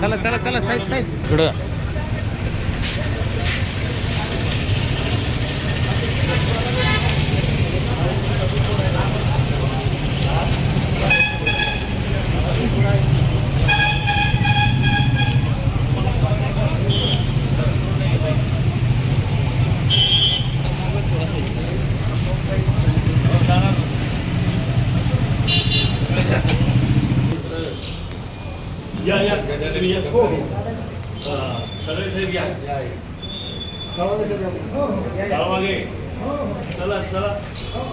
चला चला चला साहेब साहेब. इकडं या या तुम्ही या हो हा, सगळे साहेब या चला मागे चला चला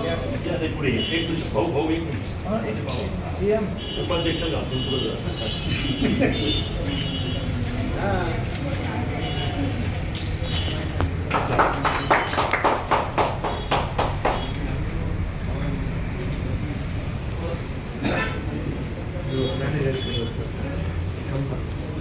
या ते पुढे या. एक मिनिट भाऊ भाऊ एक मिनिट उपाध्यक्ष का तुम्ही पुढे जा. इंजिनियर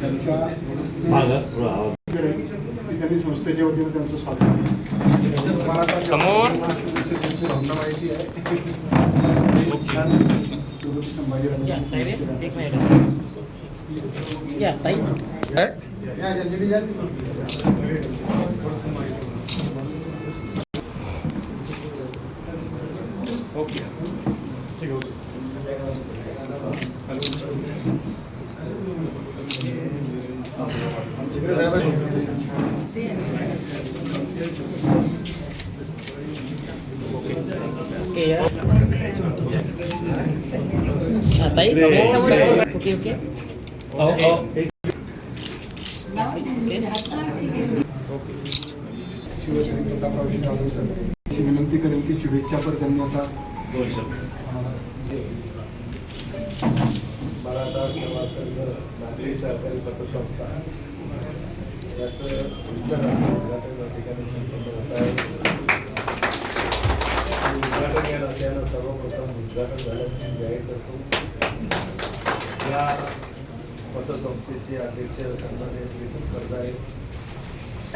त्यांच्या त्यांनी संस्थेच्या वतीने त्यांचं स्वागत केलं. मला समोर. त्यांची भावना माहिती आहे छान छत्रपती संभाजीराजांची या साहेब संस्कृती एक आहे. मिनिट या ताई या, अंजली या. ओके जिकडे साहेब ओके या हा, ताई समोर समोर okay okay Shivsena Prataprao ji Jadhav sir अशी विनंती करेल की शुभेच्छा पर त्यांनी आता दोन मराठा सेवा संघ नागरी सहकारी पतसंस्था याचं विचार असं उद्घाटन या ठिकाणी संपन्न होत आहे उद्घाटन या नात्यानं सर्वप्रथम उद्घाटन झाल्याचे जाहीर करतो. या पतसंस्थेचे अध्यक्ष सन्मान्य श्री मुखर्ज आहे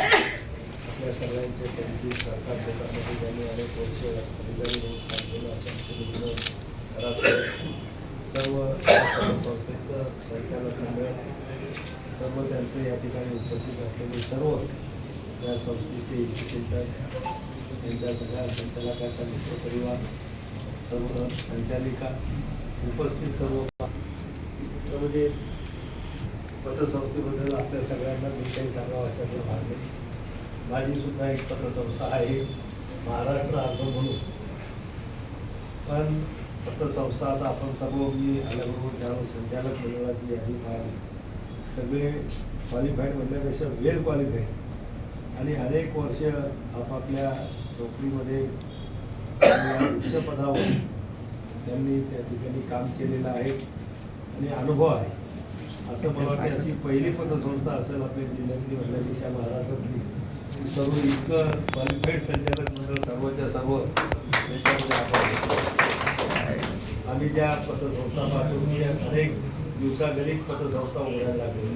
आपल्या सगळ्यांचे त्यांची सरकार देतामध्ये त्यांनी अनेक वर्ष अधिकारी म्हणून काम केलं असं सर्व संस्थेचं संचालक मंडळ सर्व त्यांचे या ठिकाणी उपस्थित असलेले सर्व या संस्थेचे चिंतक त्यांच्या सगळ्या संचालकांचा मित्रपरिवार सर्व संचालिका उपस्थित सर्व त्यामध्ये म्हणजे पतसंस्थेबद्दल आपल्या सगळ्यांना मी काही सांगावं अशातलं भाग नाही माझी सुद्धा एक पतसंस्था आहे. महाराष्ट्र अर्थ म्हणून. पण पतसंस्था आता आपण सर्व मी आल्याबरोबर त्यावर संचालक मंडळाची यादी पाहिली. सगळे क्वालिफाईड म्हणण्यापेक्षा वेल क्वालिफाईड आणि अनेक वर्ष आपापल्या नोकरीमध्ये उच्च पदावर त्यांनी त्या ठिकाणी काम केलेलं आहे. आणि अनुभव आहे. असं मला वाटते अशी पहिली पतसंस्था असेल आपल्या जिल्ह्यातली म्हणण्यापेक्षा महाराष्ट्रातली सर्व इतकं क्वालिफाईड संचालक मंडळ सर्वच्या सर्व आपण आम्ही त्या पतसंस्था पाहतो. की अनेक दिवसागणिक पतसंस्था उघडायला लागले.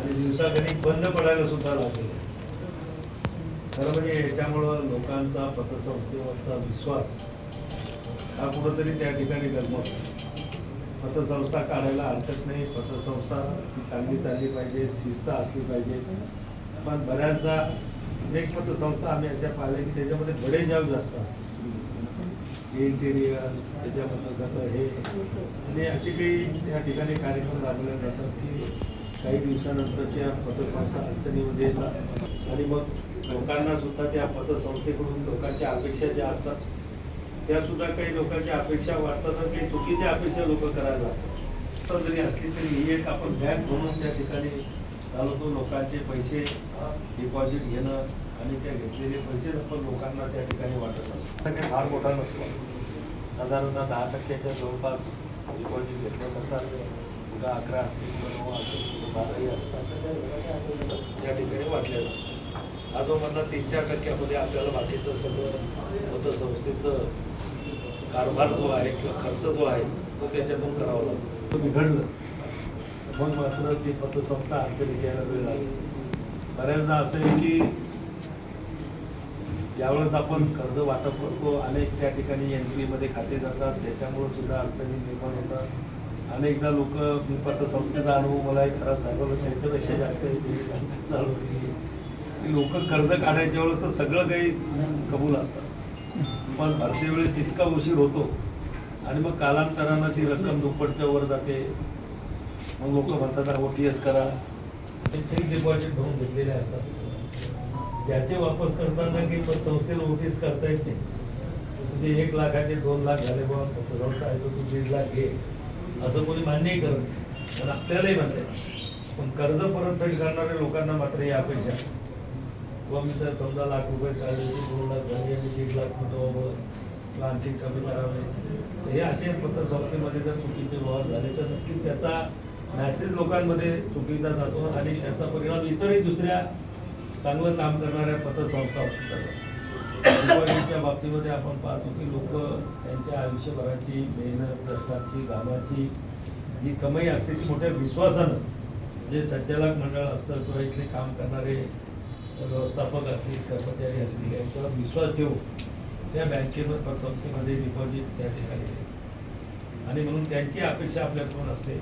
आणि दिवसागणिक बंद पडायला सुद्धा लागले. खरं म्हणजे याच्यामुळं लोकांचा पतसंस्थेवरचा विश्वास हा कुठंतरी त्या ठिकाणी डगमगतो पतसंस्था काढायला हरकत नाही. पतसंस्था ती चांगली चालली पाहिजे शिस्त असली पाहिजे. पण बऱ्याचदा अनेक पतसंस्था आम्ही अशा पाहिल्या की त्याच्यामध्ये बडे जाव जास्त असतात. इंटेरियर त्याच्यामधलं सगळं हे. आणि असे काही त्या ठिकाणी कार्यक्रम राबवले जातात की काही दिवसानंतर त्या पतसंस्था अडचणीमध्ये म्हणजे येतात. आणि मग लोकांना सुद्धा त्या पतसंस्थेकडून लोकांच्या अपेक्षा ज्या असतात त्या सुद्धा काही लोकांच्या अपेक्षा वाटतात काही चुकीच्या अपेक्षा लोक करायला लागतात. तर जरी असली तरी ही एक आपण बँक म्हणून त्या ठिकाणी घालवतो. लोकांचे पैसे डिपॉझिट घेणं आणि त्या घेतलेले पैसेच आपण लोकांना त्या ठिकाणी वाटत असतो. काही फार मोठा नसतो. साधारणतः दहा टक्क्याच्या जवळपास डिपॉझिट घेतलं जातात कुठं अकरा असतील कुठं नऊ असेल कुठं बाराही असतात. त्या ठिकाणी वाटले जातात. हा जो तीन चार टक्क्यामध्ये आपल्याला बाकीचं सगळं पतसंस्थेचं कारभार जो आहे किंवा खर्च जो आहे तो त्याच्यातून करावा लागतो. तो बिघडलं. मग मात्र ती पतसंस्था अडचणी घ्यायला वेळ लागली. बऱ्याचदा असं आहे की ज्यावेळेस आपण कर्ज वाटप करतो अनेक त्या ठिकाणी एन पी खाते जातात. त्याच्यामुळे सुद्धा अडचणी निर्माण होतात. अनेकदा लोक मी पतसंस्थेचा अनुभव मला एक खरा सांगवलं त्यांच्यापेक्षा जास्त चालवलेली की लोक कर्ज काढायच्या वेळेस तर सगळं काही कबूल असतं. पण भरते वेळेस तितका उशीर होतो आणि मग कालांतरानं ती रक्कम दुप्पटच्या वर जाते. मग लोक म्हणतात ओ टी एस करा. ते फिक्स डिपॉझिट भरून घेतलेले असतात. त्याचे वापस करताना की पण संस्थेला ओ टी एस करता येत नाही. तुझे एक लाखाचे दोन लाख झाले बा आहे तो तू दीड लाख घे. असं कोणी मान्यही करत नाही. पण आपल्यालाही म्हणता पण कर्ज परतफेड करणाऱ्या लोकांना मात्र ही अपेक्षा कमी मी तर समजा लाख रुपये काढले दोन लाख झाले आणि दीड लाख मिटवावं प्लांटिंग कमी करावे. तर हे असे पत्रसंस्थेमध्ये जर चुकीचे व्यवहार झाले तर नक्कीच त्याचा मॅसेज लोकांमध्ये चुकीचा जातो आणि त्याचा परिणाम इतरही दुसऱ्या चांगलं काम करणाऱ्या पत्रसंस्था असतात बाबतीमध्ये आपण पाहतो की लोक त्यांच्या आयुष्यभराची मेहनत कष्टाची घामाची जी कमाई असते ती मोठ्या विश्वासानं जे संचालक मंडळ असतं किंवा इथले काम करणारे व्यवस्थापक असतील कर्मचारी असतील यांच्यावर विश्वास ठेवून त्या बँकेमध्ये पतसंस्थेमध्ये डिपॉझिट त्या ठिकाणी आणि म्हणून त्यांची अपेक्षा आपल्याकडून असते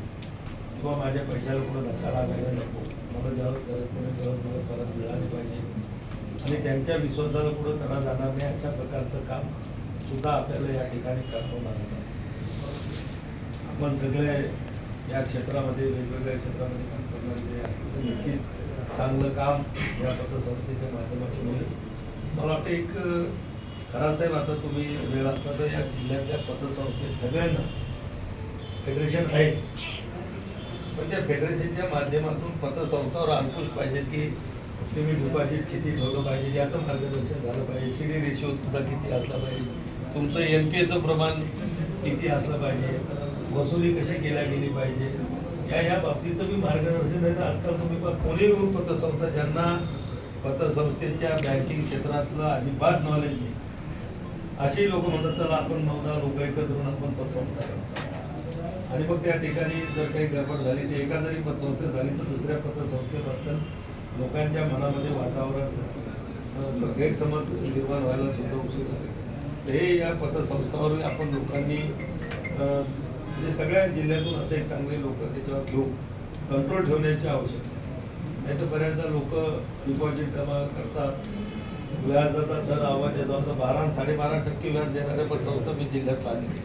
किंवा माझ्या पैशाला कुठं धक्का लागायला नको मला ज्यावेळेस गरज पडेल त्यावेळेस मला परत मिळाली पाहिजे. आणि त्यांच्या विश्वासाला पुढं तडा जाणार नाही अशा प्रकारचं काम सुद्धा आपल्याला या ठिकाणी करावं लागत आपण सगळे या क्षेत्रामध्ये वेगवेगळ्या क्षेत्रामध्ये काम करणारे जे असतील तर निश्चित चांगलं काम या पत्रसंस्थेच्या माध्यमातून होईल. मला वाटतं एक खरासाहेब आता तुम्ही वेळ असता तर या जिल्ह्यातल्या पतसंस्थेत सगळ्यांना फेडरेशन आहेच. पण त्या फेडरेशनच्या माध्यमातून पतसंस्थावर अंकुश पाहिजे की तुम्ही डिपॉझिट किती ठेवलं पाहिजे याचं मार्गदर्शन झालं पाहिजे. सी डी रेशोसुद्धा किती असला पाहिजे. तुमचं एन पी एचं प्रमाण किती असलं पाहिजे. वसुली कशी केल्या गेली पाहिजे. या या बाबतीचं मी मार्गदर्शन आहे तर आजकाल तुम्ही पहा कोणी पतसंस्था ज्यांना पतसंस्थेच्या बँकिंग क्षेत्रातलं अजिबात नॉलेज नाही. अशी लोक म्हणतात चला आपण नऊ दहा लोक एकत्र होऊन आपण पतसंस्था आणि मग त्या ठिकाणी जर काही गडबड झाली तर एका जरी पतसंस्था झाली तर दुसऱ्या पतसंस्थेबद्दल लोकांच्या मनामध्ये वातावरण गैरसमज निर्माण व्हायला सुद्धा उशीर झाले. ते हे या पतसंस्थावर आपण लोकांनी म्हणजे सगळ्या जिल्ह्यातून असे चांगले लोक त्याच्यावर घेऊन कंट्रोल ठेवण्याची आवश्यकता आहे. नाही तर बऱ्याचदा लोक डिपॉझिट जमा करतात व्याजाचा दर आवाज येतो आता बारा साडेबारा टक्के व्याज देणाऱ्या पतसंस्था मी जिल्ह्यात पाहिली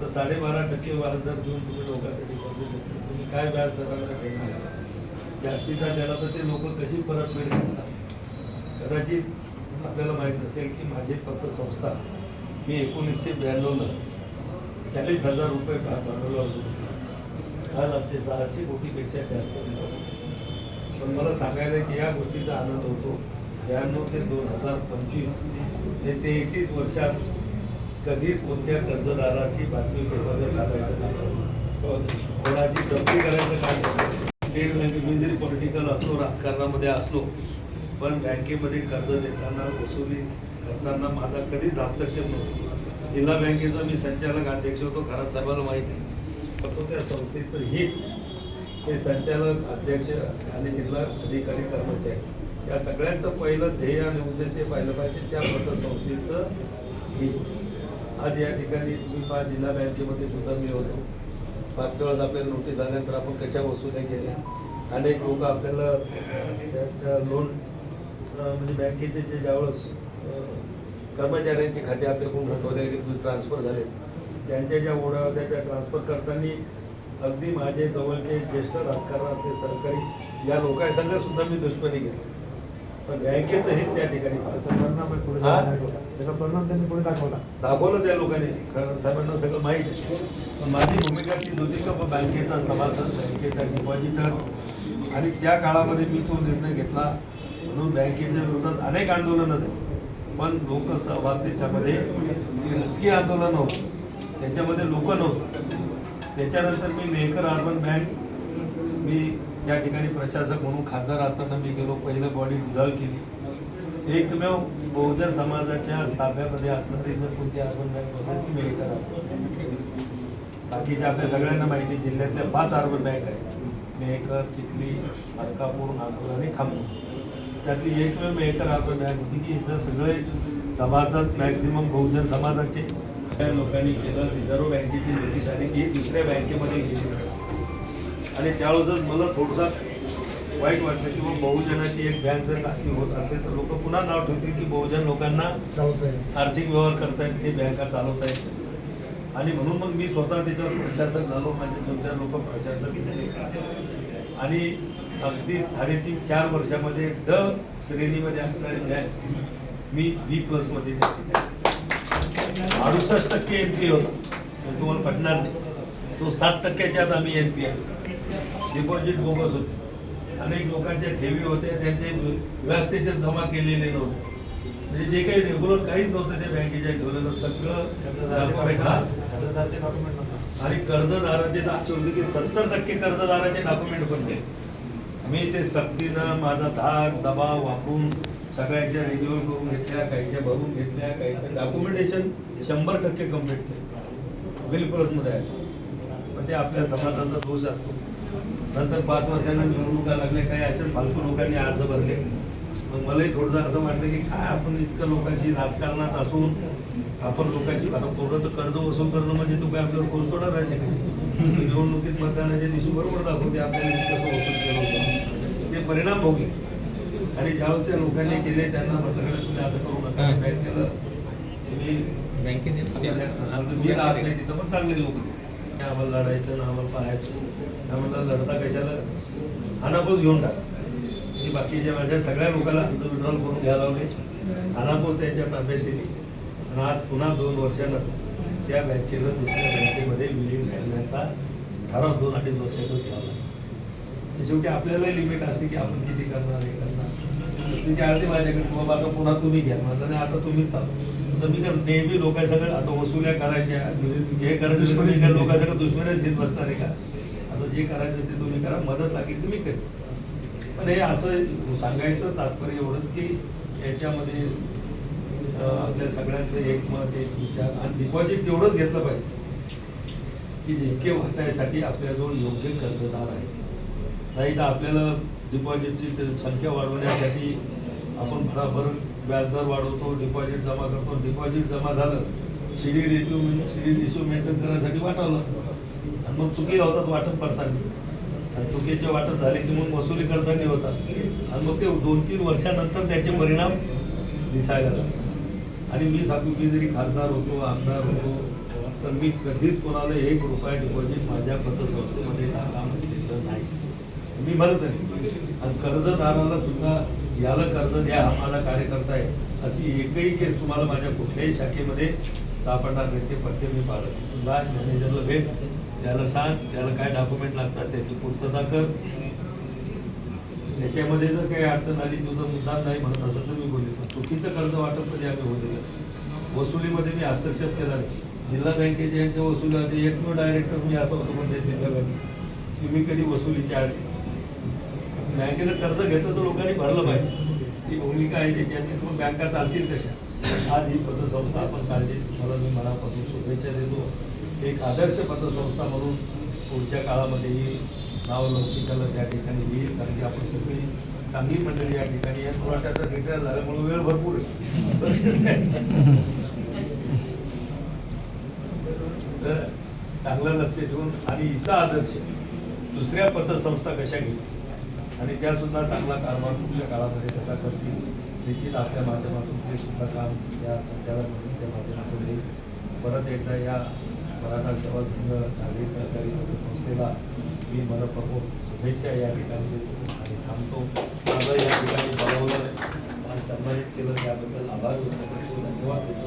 तर साडेबारा टक्के व्याज दर घेऊन तुम्ही लोकांचे डिपॉझिट घेतले तुम्ही काय व्याज दराला देणार? जास्तीचा द्याला तर ते लोक कशी परतफेड करणार कदाचित आपल्याला माहीत असेल की माझी पतसंस्था मी एकोणीसशे ब्याण्णवला चाळीस हजार रुपये भा- भांडवलावर आज आपले सहाशे कोटीपेक्षा जास्त दिलं पण मला सांगायला की या गोष्टीचा आनंद होतो. ब्याण्णव ते दोन हजार पंचवीस हे तेहतीस वर्षात कधीच कोणत्या कर्जदाराची बातमी पेपरला टाकायचं काम कोणाची जप्ती करायचं काम स्टेट बँक मी जरी पॉलिटिकल असलो राजकारणामध्ये असलो पण बँकेमध्ये कर्ज देताना वसुली करताना माझा कधीच हस्तक्षेप नव्हतो. जिल्हा बँकेचा मी संचालक अध्यक्ष होतो घरात साहेबाला माहिती आहे. त्या संस्थेचं हित हे संचालक अध्यक्ष आणि जिल्हा अधिकारी कर्मचारी. या सगळ्यांचं पहिलं ध्येय आणि उद्देश ते पाहिलं पाहिजे त्या पतसंस्थेचं हित. आज या ठिकाणी मी पहा जिल्हा बँकेमध्ये सुद्धा मी होतो. मागच्या वेळेस आपल्याला नोटीस आल्यानंतर आपण कशा वसुल्या केल्या? अनेक लोक आपल्याला लोन म्हणजे बँकेचे जे ज्यावेळेस कर्मचाऱ्यांचे खाते आपल्याकडून हटवले गेले ट्रान्सफर झाले. त्यांच्या ज्या ओढ्या होत्या त्या ट्रान्सफर करताना अगदी माझे जवळचे ज्येष्ठ राजकारणातले सहकारी या लोकांसंग सुद्धा मी दुश्मनी घेतली. पण बँकेचं हे त्या ठिकाणी त्याचा परिणाम त्यांनी पुढे दाखवला. दाखवलं त्या लोकांनी. खरं साहेबांना सगळं माहीत आहे. पण माझी भूमिका ती होती का बँकेचा सभासद बँकेचा डिपॉझिटर आणि त्या काळामध्ये मी तो निर्णय घेतला. म्हणून बँकेच्या विरोधात अनेक आंदोलनं झाली. पण लोकसहभाग त्याच्यामध्ये राजकीय आंदोलन होतं त्याच्यामध्ये लोक नव्हतं. त्याच्यानंतर मी मेहकर अर्बन बँक मी त्या ठिकाणी प्रशासक म्हणून खासदार असताना मी गेलो पहिलं बॉडी डिझॉल्व केली. एकमेव बहुजन समाजाच्या ताब्यामध्ये असणारी जर कोणती अर्बन बँक असेल ती मेहकर अर्बन बाकीच्या आपल्या सगळ्यांना माहिती जिल्ह्यातल्या पाच अर्बन बँक आहेत. मेहकर चिखली मलकापूर नागपूर आणि खामपूर त्यातली एकमेव अर्बन बँक होती की इथं सगळे सभासद मॅक्झिमम बहुजन समाजाचे लोकांनी केलं. रिझर्व्ह बँकेची नोटीस आली की दुसऱ्या बँकेमध्ये गेली. आणि त्यावेळेस मला थोडंसं वाईट वाटलं की बाबा बहुजनाची एक बँक जर अशी होत असेल तर लोक पुन्हा नाव ठेवतील की बहुजन लोकांना आर्थिक व्यवहार करतायत ते बँका चालवता येत आणि म्हणून मग मी स्वतः त्याच्यावर प्रशासक झालो. माझे दोन चार लोक प्रशासक घेतले आणि अगदी साडेतीन चार वर्षामध्ये ड श्रेणीमध्ये असणारी बँक मी बी प्लसमध्ये अडुसष्ट टक्के एन पी होता. तो तुम्हाला पटणार नाही. तो सात टक्क्याच्या आत आम्ही एन पी आहे. डिपॉझिट बोगस होते. अनेक लोकांच्या ठेवी होत्या त्यांचे व्यवस्थेचे जमा केलेले नव्हते. म्हणजे जे काही रेग्युलर काहीच नव्हतं त्या बँकेच्या ठेवलेलं. सगळं आणि कर्जदाराचे होते की सत्तर टक्के कर्जदाराचे डॉक्युमेंट पण नाही. मी ते सक्तीनं माझा धाक दबाव वापरून सगळ्यांच्या रिन्युअल करून घेतल्या काहीच्या भरून घेतल्या काहीचं डॉक्युमेंटेशन शंभर टक्के कंप्लीट केलं. बिल परतमध्ये आहे. पण ते आपल्या समाजाचा दोष असतो. नंतर पाच वर्षांना निवडणुका लागल्या काही असे फालतू लोकांनी अर्ज भरले. मग मलाही थोडंसं असं वाटलं की काय आपण इतकं लोकांशी राजकारणात असून आपण लोकांची आता थोडंसं कर्ज वसूल करणं म्हणजे तू काय आपल्याला खोज थोडा राहते का? निवडणुकीत मतदानाच्या दिवशी बरोबर दाखवते आपल्याला कसं वसूल केलं होतं. ते परिणाम भोगले आणि ज्यावेळेस त्या लोकांनी केले त्यांना म्हटलं "गड्या, तुम्ही असं करू नका. बँक केलं तुम्ही मी राहत नाही तिथं पण चांगले लोक ते आम्हाला लढायचं ना आम्हाला पाहायचं. आम्हाला लढता कशाला? अनापोज घेऊन टाका. मी बाकीच्या माझ्या सगळ्या लोकांना विड्रॉल करून घ्यायला लावले. अनापोज त्यांच्या ताब्यात दिली. आणि आज पुन्हा दोन वर्षानं त्या बँकेला दुसऱ्या बँकेमध्ये विलीन करण्याचा ठराव दोन अडीच वर्षातच घ्यावा शेवटी आपल्यालाही लिमिट असते की आपण किती करणार हे करणार. तुम्ही अर्धी माझ्याकडे बाबा आता पुन्हा तुम्ही घ्या. म्हणलं नाही आता तुम्हीच चालू तर मी काय नेहमी लोकांसगळं आता वसुल्या करायच्या हे करायचं तुम्ही काय लोकांसगळं दुश्मनच देत बसणार आहे का? आता जे करायचं ते तुम्ही करा मदत लागली तुम्ही करा पण हे असं सांगायचं तात्पर्य एवढंच की याच्यामध्ये आपल्या सगळ्यांचं एक मत एक विचार आणि डिपॉझिट तेवढंच घेतलं पाहिजे. की जितके वाटायसाठी आपल्याजवळ योग्य कर्जदार आहे नाही तर आपल्याला डिपॉझिटची संख्या वाढवण्यासाठी आपण भराभर व्याजदर वाढवतो डिपॉझिट जमा करतो. डिपॉझिट जमा झालं सीडी रेटिव्ह सीडी रिश्यू मेंटेन करण्यासाठी वाटावं लागतं आणि मग चुकी होतात वाटप करताना. आणि चुकीचे वाटप झाले की मग वसुली करताना होतात आणि मग ते दोन तीन वर्षानंतर त्याचे परिणाम दिसायला लागतात. आणि मी सांगतो मी जरी खासदार होतो आमदार होतो तर मी कधीच कोणाला एक रुपया डिपॉझिट माझ्या पतसंस्थेमध्ये टाका म्हटलेलं नाही. मी भरत नाही. आणि कर्जदाराला सुद्धा याला कर्ज द्या हा माझा कार्यकर्ता आहे. अशी एकही केस तुम्हाला माझ्या कुठल्याही शाखेमध्ये सापडणार नाही. ते पथ्य मी पाळत तुला मॅनेजरला भेट त्याला सांग त्याला काय डॉक्युमेंट लागतात त्याची पूर्तता कर. त्याच्यामध्ये जर काही अडचण आली तुझा मुद्दाम नाही म्हणत असेल तर चुकीचं कर्ज वाटप कधी आम्ही होऊ दिलं. वसुलीमध्ये मी हस्तक्षेप केला नाही. जिल्हा बँकेचे यांच्या वसुली होते एकमेव डायरेक्टर मी असं होतो म्हणजे जिल्हा बँकेत. की मी कधी वसुलीच्या आधी बँकेचं कर्ज घेतलं तर लोकांनी भरलं पाहिजे. ती भूमिका आहे त्याच्यात मग बँका चालतील कशा? आज ही पतसंस्था आपण काढली. मला मी मनापासून शुभेच्छा देतो. एक आदर्श पतसंस्था म्हणून पुढच्या काळामध्ये ही नाव लौकिकाला त्या ठिकाणी येईल. कारण की आपण सगळी चांगली मंडळी या ठिकाणी या मराठ्याचा रिटायर झाल्यामुळे वेळ भरपूर आहे. चांगलं लक्ष ठेवून आणि हिचा आदर्श दुसऱ्या पतसंस्था कशा घेतील? आणि त्यासुद्धा चांगला कारभार कुठल्या काळामध्ये कसा करतील देखील आपल्या माध्यमातून ते सुद्धा काम या संचालक मंडळाच्या माध्यमातून येईल परत एकदा या मराठा सेवा संघ नागरी सहकारी पतसंस्थेला मी मनपूर्वक शुभेच्छा या ठिकाणी देतो आणि थांबतो. माझं या ठिकाणी बोलावलं आणि सन्मानित केलं त्याबद्दल आभार व्यक्त करतो. धन्यवाद. देतो